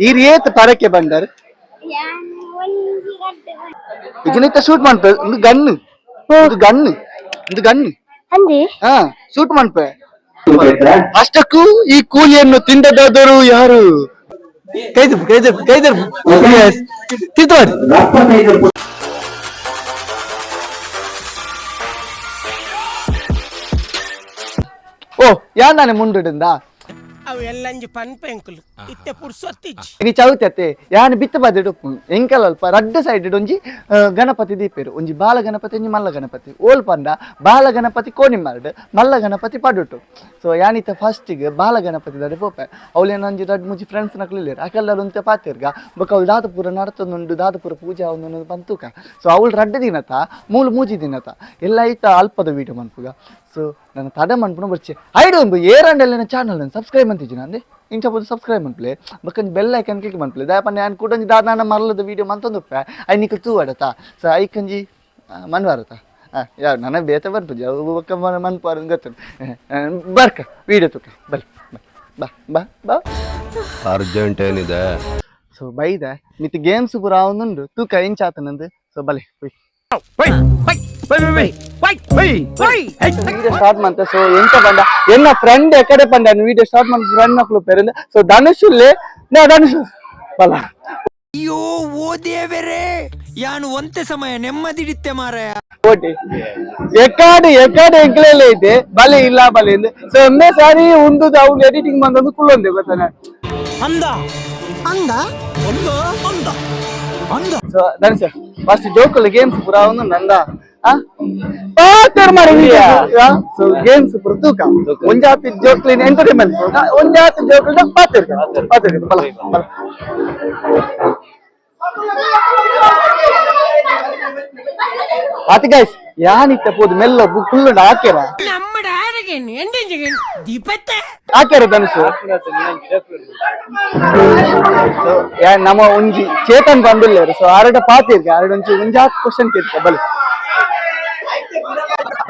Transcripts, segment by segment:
ಈರ್ ಏತ್ ಪರಕ್ಕೆ ಬಂಡರ್ ಇದನ್ನಿತ್ತ ಶೂಟ್ ಮಾಡ್ಪ ಒಂದು ಗನ್. ಒಂದು ಗನ್. ಒಂದು ಗಣ್ಣು ಅಂದಿ ಹಾ ಶೂಟ್ ಮಾಡ್ಪ ಅಷ್ಟಕ್ಕೂ ಈ ಕೂಲಿಯನ್ನು ತಿಂದದಾದರು ಯಾರು? ಕೈದು ಕೈದು ಕೈದು ತಿಂತವಾಡಿ ಓ ಯಾರು ನಾನೇ ಮುಂಡಿಡಿಂದ ಅವು ಎಲ್ಲಂಜಿ ಪನ್ಪೆಂಕುಲು ಇತ್ತೆ ಪುರ್ಸೊತ್ತಿಜ್ಜಿ ಇನಿ ಚೌತತೆ ಯಾನ್ ಬಿತ್ತ ಬದಿಡು ಎಂಕಲ್ ಅಲ್ಪ ರಡ್ಡ ಸೈಡ್ ಒಂಜಿ ಆ, ಗಣಪತಿ ದೀಪೆರು. ಒಂಜಿ ಬಾಲ ಗಣಪತಿ ಒಂಜಿ ಮಲ್ಲ ಗಣಪತಿ. ಓಲ್ ಪಂಡ ಬಾಲ ಗಣಪತಿ ಕೋಣಿಮರ್ಡ್ ಮಲ್ಲ ಗಣಪತಿ ಪಡುಟು. ಸೊ ಯಾನಿತ ಫಸ್ಟಿಗೆ ಬಾಲ ಗಣಪತಿ ದಾಡೆ ಪೋಪೆ. ಅವಳೇನು ಒಂಜಿ ರಡ್ ಮುಂಚಿ ಫ್ರೆಂಡ್ಸ್ ನಕ್ಲಿಲ್ಲೇರು ಅಕಲ್ಲ ಒಂತೆ ಪಾತಿರ್ಗ. ಬೊಕ ಅವಳು ದಾದಪುರ ನಡತೊಂದುಂಡು ದಾದಪುರ ಪೂಜೆ ಅವನೊಂದು ಬಂತುಕ ಸೊ ಅವಳು ರಡ್ಡ ದಿನತ ಮೂಲು ಮೂಜಿ ದಿನತ. ಎಲ್ಲ ಐತ ಅಲ್ಪದ ವೀಡಿಯೋ ಮನ್ಪುಗ. ಸೊ ನನ್ನ ತಡ ಮನ್ಪುನ ಬರ್ಚೆ. ಐಡು ಒಂದು ಏರಂಡೆಲ್ಲ ಚಾನಲ್ ನಾನು ಸಬ್ಸ್ಕ್ರೈಬ್ ಅಂತಿದ್ದೀನಿ ಅಂದೆ ಇಂಚ ಬೋದು ಸಬ್ಸ್ಕ್ರೈಬ್ ಮನ್ಪ್ಲೆ. ಬಕ್ಕ ಬೆಲ್ ಐಕನ್ ಕ್ಲಿಕ್ ಮನ್ಪ್ಲೆ. ದಯಪನ್ನ ನಾನು ಕೂಡ ದಾ ನಾನು ಮರಲದ ವೀಡಿಯೋ ಮಂತೊಂದುಪ್ಪೆ ಐ ನಿಕ್ ತೂ ಆಡತ್ತಾ ಸೊ ಐಕಂಜಿ ಮನ್ವಾರತ. ಯಾವ ನನಗೆ ಬೇತ ಬರ್ಪುಜಿ ಯಾವ ಬಕ್ಕ ಮನ್ಪಾರ ಗೊತ್ತು ಬರ್ಕ ವೀಡಿಯೋ ತುಕ. ಬಲ್ ಬಾ ಬಾ ಬಾ. ಅರ್ಜೆಂಟ್ ಏನಿದೆ? ಸೊ ಬೈದ. ಮಿತ್ ಗೇಮ್ಸ್ ಪೂರ ಅವನುಂಡು ತೂಕ ಇಂಚಾತನಂದು ಸೊ ಬಲೆ ಹೋಯ್. ವಿಡಿಯೋ ಸ್ಟಾರ್ಟ್ ಮಂತೆ ಸೊ ಎಂತ ಪಂಡ ಎನ್ನ ಫ್ರೆಂಡ್ ಎಕಡೆ ಪಂಡ ವಿಡಿಯೋ ಸ್ಟಾರ್ಟ್ ಮಾಡಿ ಫ್ರೆಂಡ್ ನಕ್ಲು ಪೇರೆಂದ. ಸೊ ಧನುಷ್ ನಾ ಧನುಷ್. ಬಲ. ಅಯ್ಯೋ ಓ ದೇವರೇ. ಯಾನು ಒಂತೆ ಸಮಯ ನೆಮ್ಮದಿಡಿತ್ತೆ ಮಾರಾಯ ಓಟಿ. ಎಕಾಡ್ ಎಕಾಡ್ ಎಂಕ್ಲೇಲೆ ಐತೆ ಬಲೆ ಇಲ್ಲ ಬಲೆ ಇಲ್ಲ. ಸೊ ಒಮ್ಮೆ ಸಾರಿ ಉಂಡು ಅವ್ನು ಎಡಿಟಿಂಗ್ ಬಂದೊಂದು ಕುಲ್ಲೊಂದೆ ಗೊತ್ತಾನೆ? ಅಂದ. ಅಂದ? ಅಂದ ಅಂದ. ಸೊ ಧನುಷ್ ಫಸ್ಟ್ ಜೋಕಲ್ ಗೇಮ್ಸ್ ಪುರ ಅವನು ನಂದ. ಪಾತರ್ ಮಾಡಿದ್ಯಾ ಸೊ ಗೇಮ್ಸ್ ತೂಕ. ಒಂಜಾತಿ ಜಾತಿ ಎಂಟರ್ಟೈನ್ಮೆಂಟ್ ಒಂಜಾತಿ ಜಾತಿ ಜೋಕ್ಲಿನ ಪಾತರ್ ಪಾತರ್ ಬಲ ಬಲ. ಆತ ಗೈಸ್ ಯಾನಿತ್ತ ಪೋದು? ಮೆಲ್ಲ ಫುಲ್ ಹಾಕ್ಯಾರ. ಹಾಕ್ಯಾರ ಕನಸು ನಮ್ಮ ಒಂಜಿ ಚೇತನ್ ಬಂದಿಲ್ಲ ಸೊ ಆರಡ ಪಾತಿರ್ಗ ಆರಡ ಒಂಜಿ ಒಂಜಾತ್ ಕ್ವಶನ್ ಕೇಳ್ತ ಬಲ.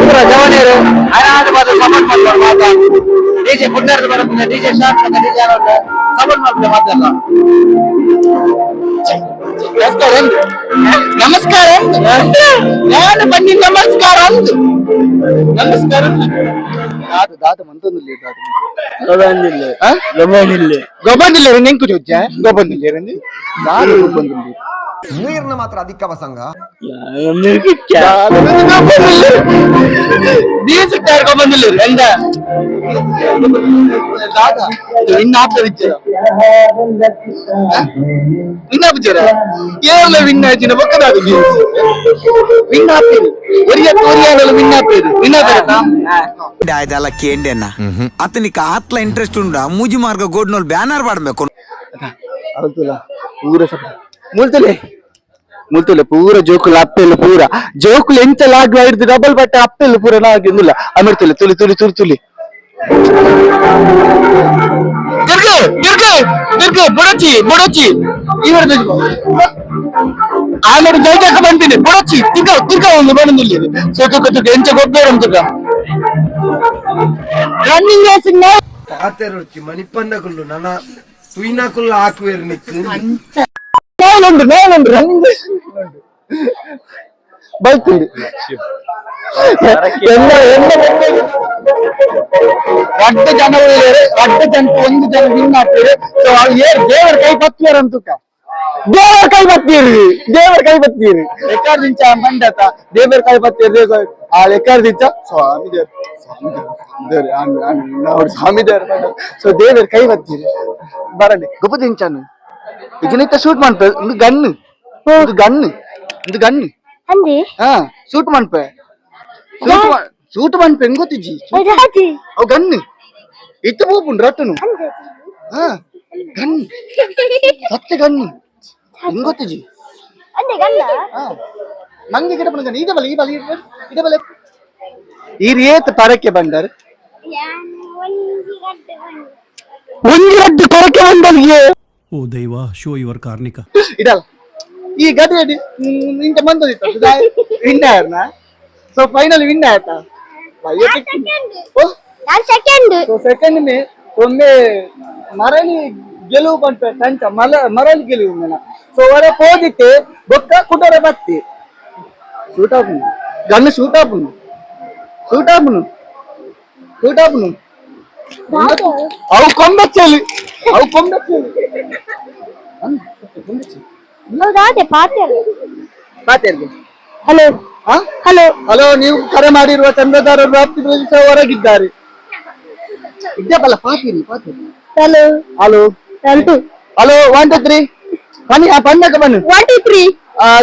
ಪೂರ ಜವನಿಯರು ಅನಾಥ ಬಾದ ಸಪೋರ್ಟ್ ಮಾಡ್ತಾರೆ ಮಾತಾ ಡಿಜೆ ಪುಣ್ಯರ್ದು ಬರುತ್ತೆ ಡಿಜೆ ಸ್ಟಾರ್ಟ್ ಮಾಡ್ತಾರೆ ಡಿಜೆ ಸಪೋರ್ಟ್ ಮಾಡ್ತಾರೆ ಮಾತೆಲ್ಲ ನಮಸ್ಕಾರ ನಮಸ್ಕಾರ ನಾನು ಬನ್ನಿ ನಮಸ್ಕಾರ ಅಂದು ನಮಸ್ಕಾರ ದಾದ ದಾದ ಮಂತೊಂದು ದಾದ ಗೊಬ್ಬಂದಿಲ್ಲ ಗೊಬ್ಬಂದಿಲ್ಲ ನೆಂಕು ಜೊಜ್ಜ ಗೊಬ್ಬಂದಿಲ್ಲ ರಂದಿ ದಾದ ಗೊಬ್ಬಂದಿಲ್ಲ ನೀರ್ನ ಮಾತ್ರ ಅಧಿಕ ಪ್ರಸಂಗ ನೀರ್ ಸಿಗ್ತಾರೆ ಗೊಬ್ಬಂದಿಲ್ಲ ಎಂದ ದಾದ ಇನ್ನ ಆಪ್ತ ವಿಚಾರ ವಿನ್ನ ವಿಚಾರ ಕೇವಲ ವಿನ್ನ ಹಚ್ಚಿನ ಪಕ್ಕದಾದ ವಿನ್ನ ಹಾಕ್ತೀರಿ ಒರಿಯ ತೋರಿಯಾಗಲು ವಿನ್ನ ಹಾಕ್ತೀರಿ ವಿನ್ನ ಬರತ್ತಾ ಇದೆಲ್ಲ ಕೇಂಡೆನ್ನ ಅತನಿಕ ಆತ್ಲ ಇಂಟ್ರೆಸ್ಟ್ ಉಂಡ ಮುಲ್ತುಲೆ ಮುಲ್ತುಲೆ ಪೂರ ಜೋಕುಲು ಅಪ್ಪೆಲ್ಲ ಪೂರ. ಜೋಕುಲು ಎಂಚ ಲಾಗ್ ಹಿಡಿದು ಡಬಲ್ ಬಟ್ಟೆ ಅಪ್ಪೆಲ್ಲ ಪೂರ ನಾಗಿಲ್ಲ ಆಮೇಲೆ ತುಲೆ ತುಲಿ ತುಲಿ ತುಲಿ ತುಲಿ ದುರ್ಗೆ ದುರ್ಗೆ ದುರ್ಗೆ ಬುಡಚಿ ಬುಡಚಿ. ಇವರು ಆಮೇಲೆ ಜೈಜಾಕ ಬಂದಿದೆ ಬುಡಚಿ. ತಿರ್ಗ ತಿರ್ಗ ಒಂದು ಬಂದಿಲ್ಲಿ ಸೊ ತುಕ ಎಂಚ ಗೊಬ್ಬರ ತುಕ ರನ್ನಿಂಗ್ ರೇಸಿಂಗ್ ಪಾತೆ ರೊಟ್ಟಿ ಮಣಿಪಂಡ ಕುಲ್ಲು ನನ್ನ ತುಯ್ನಾ ಕುಲ್ಲು ಹಾಕುವೇರು ನಾವೊಂದು ನಾವೊಂದು ರನ್ನಿಂಗ್. ಬೈಕ್ ಎಲ್ಲ ಎಲ್ಲ ರಡ್ಡ ಜನ ಉಳಿದರೆ ರಡ್ಡ ಜನ ಒಂದು ಜನ ವಿನ್ ಆಗ್ತೇವೆ ಸೊ ಏರ್ ದೇವರ ಕೈ ಬತ್ತೀರ ಅಂತುಕ ದೇವರ ಕೈ ಬತ್ತೀರಿ ದೇವರ ಕೈ ಬತ್ತೀರಿ. ಎಕ್ಕಾರ್ ದಿಂಚ ಬಂದತ. ದೇವರ ಕೈ ಬತ್ತೀರಿ ಆ ಎಕ್ಕಾರ್ ದಿಂಚ ಸ್ವಾಮಿ ದೇವ್ರ ಸ್ವಾಮಿ ದೇವ್ರ ನಾವು ಸ್ವಾಮಿ ದೇವ್ರ ಸೊ ದೇವರ ಕೈ ಬತ್ತೀರಿ. ಬರಲಿ. ಗುಪದಿಂಚನು ಇದನ್ನಿತ್ತ ಶೂಟ್ ಮಾಡ್ಪ ಒಂದು ಗನ್ನು ಒಂದು ಗನ್ನು ಒಂದು ಗನ್ನು ಅಂದಿ ಹಾ ಶೂಟ್ ಮಾಡ್ಪೆ ಶೂಟ್ ಶೂಟ್ ಮಾಡ್ಪೆ ಹೆಂಗ್ ಗೊತ್ತಿಜ್ಜಿ ರಾಜಿ ಅವ್ ಗನ್ನು ಇತ್ತು ಪೋಪುಂಡು ರಟ್ಟನು ಹಾ ಗನ್ ಸತ್ಯ ಗನ್ ಹೆಂಗ್ ಗೊತ್ತಿಜಿ ಅಂದೆ ಗಂಡ ಹಾ ನಂಗೆ ಗಿಡ ಬಂದ ಈಗ ಬಲ ಈ ಬಲ ಇಡ ಬಲ ಈ ರೇತ್ ಪರಕ್ಕೆ ಬಂದರ್ ಒಂದು ಗಡ್ಡೆ ಕೊರಕೆ ಬಂದಲ್ಗೆ ಓ ದೈವ ಶೋ ಯುವರ್ ಕಾರ್ಣಿಕ ಇದಲ್ಲ. ಈ ಗಡ್ಡೆ ನಿಂತ ಬಂದದಿತ್ತು ಬಂದಿತ್ತು ವಿನ್ನರ್ನ ಸೊ ಫೈನಲ್ ವಿನ್ ಆಯ್ತಾ? ಸೆಕೆಂಡ್ ಸೊ ಸೆಕೆಂಡ್ ಮೇ ಒಮ್ಮೆ ಮರಳಿ ಗೆಲುವು ಬಂತು ಕಂಚ ಮಲ ಮರಳಿ ಗೆಲುವು ಮೇನ ಸೊ ಒಳ ಹೋದಿಕ್ಕೆ ಬೊಕ್ಕ ಕುಟರ ಬತ್ತಿ. ಸೂಟಾಪುನು ಶೂಟ್ ಸೂಟಾಪುನು ಅವು ಕೊಂಬಚ್ಚಲಿ ಅವು ಕೊಂಬಚ್ಚಲಿ. ಹೌದಾ? ಪಾತ್ರೆ ಹಲೋ. ಹಲೋ. ಹಲೋ ನೀವು ಕರೆ ಮಾಡಿರುವ ಚಂದ್ರದಾರರು ವ್ಯಾಪ್ತಿ ಸಹ ಹೊರಗಿದ್ದಾರೆ. ಇದ್ದೇ ಪಾತಿರಿ ಪಾತಿರಿ hello. Hello. To hello one two three ಬನ್ನಿ ಆ ಬಂದಕ ಬನ್ನಿ. One two three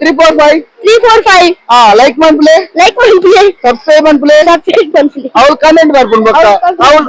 three four five three four five ಆ like play like play subscribe play subscribe ಬಂದ್ಲಿ ಅವ್ಳು ಕಮೆಂಟ್ ಮಾಡ್ಕೊಂಡು ಬರ್ತಾ ಇಲ್ಲ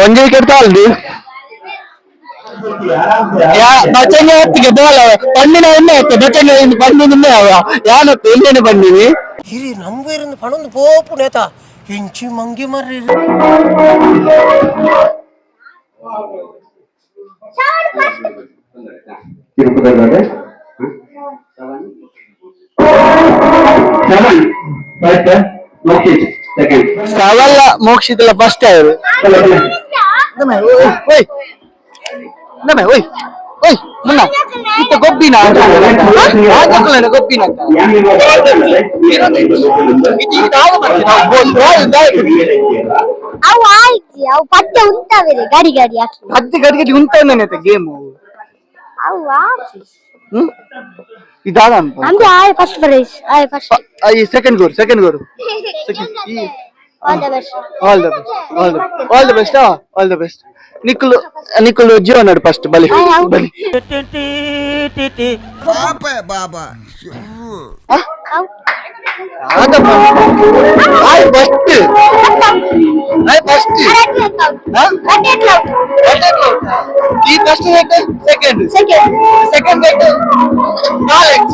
ಒಂದ್ ವಿಕೆಟ್ ತಾಳ್ದು ಬಚ್ಚಂಗೆ ಹೊತ್ತಿಗೆ ಬಾಲ್ ಪಣ್ಣಿನ ಎಣ್ಣೆ ಆಯ್ತು ಬಚ್ಚಂಗೆ ಪಣ್ಣಿನ ಅವ ಯಾನತ್ತು ಎಣ್ಣೆನೆ ಬಂದಿನಿ ಹಿರಿ ನಮ್ಗೇರಿಂದ ಪಣೊಂದು ಪೋಪು ನೇತ ಇಂಚಿ ಮಂಗಿ ಮರ್ರಿ ಸವಲ್ಲ ಮೋಕ್ಷಿತಲ ಫಸ್ಟ್ ಆಯ್ರು ನಮ್ಮೆ ಓಯ್ ನಮ್ಮೆ ಓಯ್ ಓಯ್ ಮುನ್ನ ಇತ್ತ ಗೊಬ್ಬಿನ ಆಜಕುಲನ ಗೊಬ್ಬಿನ ಅವು ಆಯ್ತು ಅವು ಪತ್ತೆ ಉಂಟಾವಿದೆ ಗಾಡಿ ಗಾಡಿ ಹಾಕಿ ಹತ್ತಿ ಗಡಿಗೆ ಉಂಟಂದನೆ ಗೇಮ್ ಅವು ఇదాదాను అంటే ఆయ ఫస్ట్ ప్రైజ్ ఆయ ఫస్ట్ సెకండ్ గోరు సెకండ్ గోరు second all the best all the all the best all the best నిక్కులు నిక్కులు వచ్చి అన్నాడు ఫస్ట్ బలి. బలి. బాబా first first second second second knowledge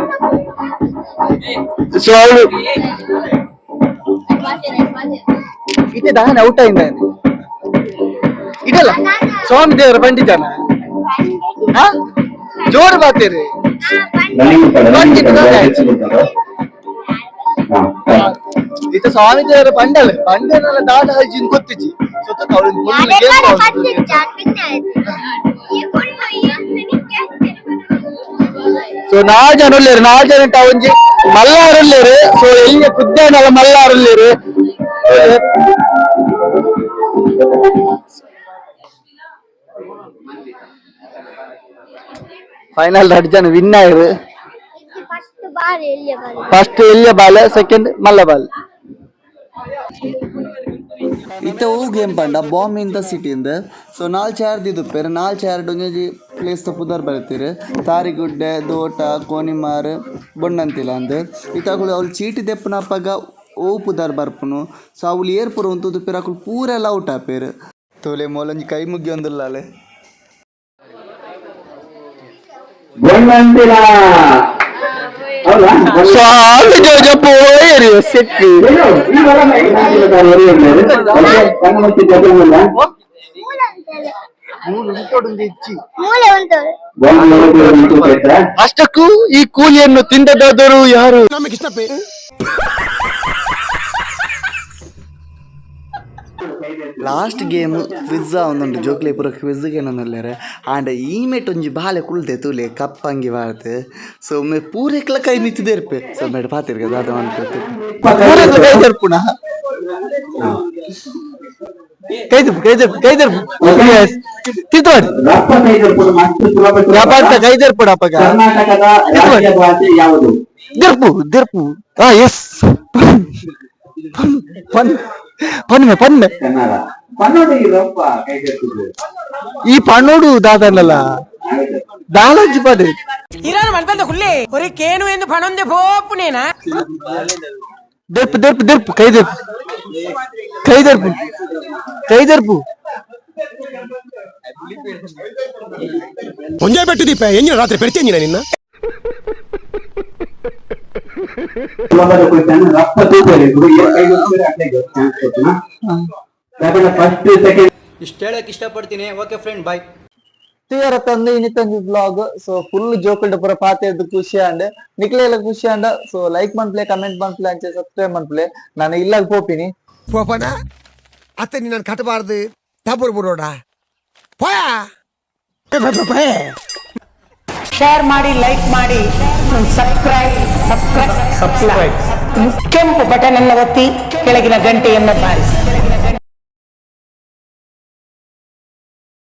so ಅವಳು ಇದೆ ದಾನ ಔಟ್ ಆಯಿಂದ ಇದಲ್ಲ ಸ್ವಾಮಿ ದೇವರ ಪಂಡಿತನ ಹಾ ಜೋರು ಬಾತೀರಿ ಇದು ಸ್ವಾಮಿ ದೇವರ ಪಂಡಲ್ ಪಂಡನೆಲ್ಲ ದಾಟ ಹಜಿನ್ ಗೊತ್ತಿಜ್ಜಿ ಸುತ್ತ ಅವಳು ಸೊ ನಾಲ್ ಜನ ಉಳ್ಳೇರು ನಾಲ್ ಜನ ಇಟ್ಟ ಒಂಜಿ ಮಲ್ಲಾರು ಉಳ್ಳೇರು ಸೊ ಎಲ್ಲಿ ಕುದ್ದೇನಲ್ಲ ಮಲ್ಲಾರು ಉಳ್ಳೇರು ಫೈನಲ್ ಎರಡು ಜನ ವಿನ್ ಆಯ್ರು ಫಸ್ಟ್ ಬಾಲ್ ಎಲ್ಲಿಯ ಬಾಲ್ ಫಸ್ಟ್ ಎಲ್ಲಿಯ ಬಾಲ್ ಸೆಕೆಂಡ್ ಮಲ್ಲ ಬಾಲ್ ಇತ್ತ ಹೂ ಗೇಮ್ ಪಂಡ ಬಾಂಬ್ ಇನ್ ದ ಸಿಟಿಂದ ಸೊ ನಾಲ್ ಚಾರ್ದ್ ಇದು ಪೇರು ನಾಲ್ ಚಾರ್ಡ್ ಒಂಜಿ ಪ್ಲೇಸ್ ತ ಪುದರ್ ಬರ್ತೀರಿ. ತಾರಿಗುಡ್ಡೆ ದೋಟ ಕೋನಿಮಾರ್ ಬೊಂಡಂತಿಲ ಅಂದ್. ಇತ್ತಾಗಳು ಅವ್ಲು ಚೀಟಿ ದೆಪ್ಪನಪ್ಪಗ ಓ ಪುದರ್ ಬರ್ಪುನು. ಸೊ ಅವ್ಲು ಏರ್ ಪುರ ಉಂತುದು ಪೇರು ಅಕುಲು ಪೂರೆಲ್ಲ ಔಟ್ ಆಪೇರು. ತೋಲೆ ಮೊಲೊಂಜಿ ಕೈ ಮುಗ್ಗಿ ಒಂದಿಲ್ಲಾಲೆ ಉಂಟು. ಅಷ್ಟಕ್ಕೂ ಈ ಕೂಲಿಯನ್ನು ತಿಂದದಾದರು ಯಾರು? ನಮಗೆ ಲಾಸ್ಟ್ ಗೇಮ್ ಕ್ವಿಜ್ ಒಂದೊಂದು ಜೋಕ್ಲೆ ಪೂರ ಗೆ ಏನೊಂದುಲ್ಲೇರೆ ಆಂಡ ಈ ಮೇಟ್ ಒಂಜಿ ಬಾಲೆ ಕುಳ್ದೆ ತೂಲೆ ಕಪ್ಪಂಗಿ ಬಾಳ್ತೆ. ಸೊ ಒಮ್ಮೆ ಪೂರೆಕ್ಲ ಕೈ ನಿಂತಿದೆ ಇರ್ಪೆ. ಸೊ ಮೇಡ್ ಪಾತಿರ್ಗೆ ದಾದ ಅನ್ಕೋತು ಪೂರೆಕ್ಲ ಕೈ ಕೈದರ್ಪು ಕೈದರ್ಪು ಕೈದರ್ಪು ತಿಳ್ತೋಡ್ ವ್ಯಾಪಾರ ಕೈದರ್ಪುಡ ಅಪ್ಪಗ ದಿರ್ಪು ದಿರ್ಪು ಹಾ ಎಸ್ ಪನ್ನೆ ಪನ್ನೆ ಈ ಪಣ್ಣೋಡು ದಾದನಲ್ಲ ದಾಲಜ್ಜಿ ಪದ ಇರೋ ಮನ್ಪಂದ ಹುಲ್ಲಿ ಒರೇ ಕೇನು ಎಂದು ಪಣೊಂದೆ ಪೋಪು ನೇನಾ దెర్పు దెర్పు దెర్పు కై దెర్పు కై దెర్పు కై దెర్పు ಹೊಂಜೆ ಬೆಟ್ಟು ದೀಪ ಎಂಜಿನ ರಾತ್ರಿ ಬೆಡ್ತೇಂಜಿನ ನಿನ್ನ? ಇಷ್ಟ ಹೇಳಕ್ ಇಷ್ಟಪಡ್ತೀನಿ. ಓಕೆ ಫ್ರೆಂಡ್ ಬಾಯ್ ತಂದು ತಂದೆ ಇನ್ನಿತ್ತೊಂದು ಬ್ಲಾಗ್ ಸೊ ಫುಲ್ ಜೋಕಲ್ಡ್ ಪೂರ ಪಾತೆದ್ದು ಖುಷಿ ಅಂಡ್ ನಿಕ್ಲೆಲ್ಲ ಖುಷಿ ಆಂಡ್ ಸೊ ಲೈಕ್ ಮಾಡ್ಪ್ಲೆ ಕಮೆಂಟ್ ಮಾಡ್ಪ್ಲೆ ಅಂಚೆ ಸಬ್ಸ್ಕ್ರೈಬ್ ಮಾಡ್ಪ್ಲೆ ನಾನು ಇಲ್ಲಾಗ ಪೋಪಿನಿ ಪೋಪನ ಅತ್ತೆ ನೀನು ನಾನು ಕಟ್ಟಬಾರ್ದು ತಬ್ಬರು ಬರೋಡ ಪೋಯಾ. ಶೇರ್ ಮಾಡಿ ಲೈಕ್ ಮಾಡಿ ಸಬ್ಸ್ಕ್ರೈಬ್ ಸಬ್ಸ್ಕ್ರೈಬ್ ಸಬ್ಸ್ಕ್ರೈಬ್ ಕೆಂಪು ಬಟನ್ ಅನ್ನು ಒತ್ತಿ ಕೆಳಗಿನ ಗಂಟೆಯನ್ನು ಬಾರಿಸಿ.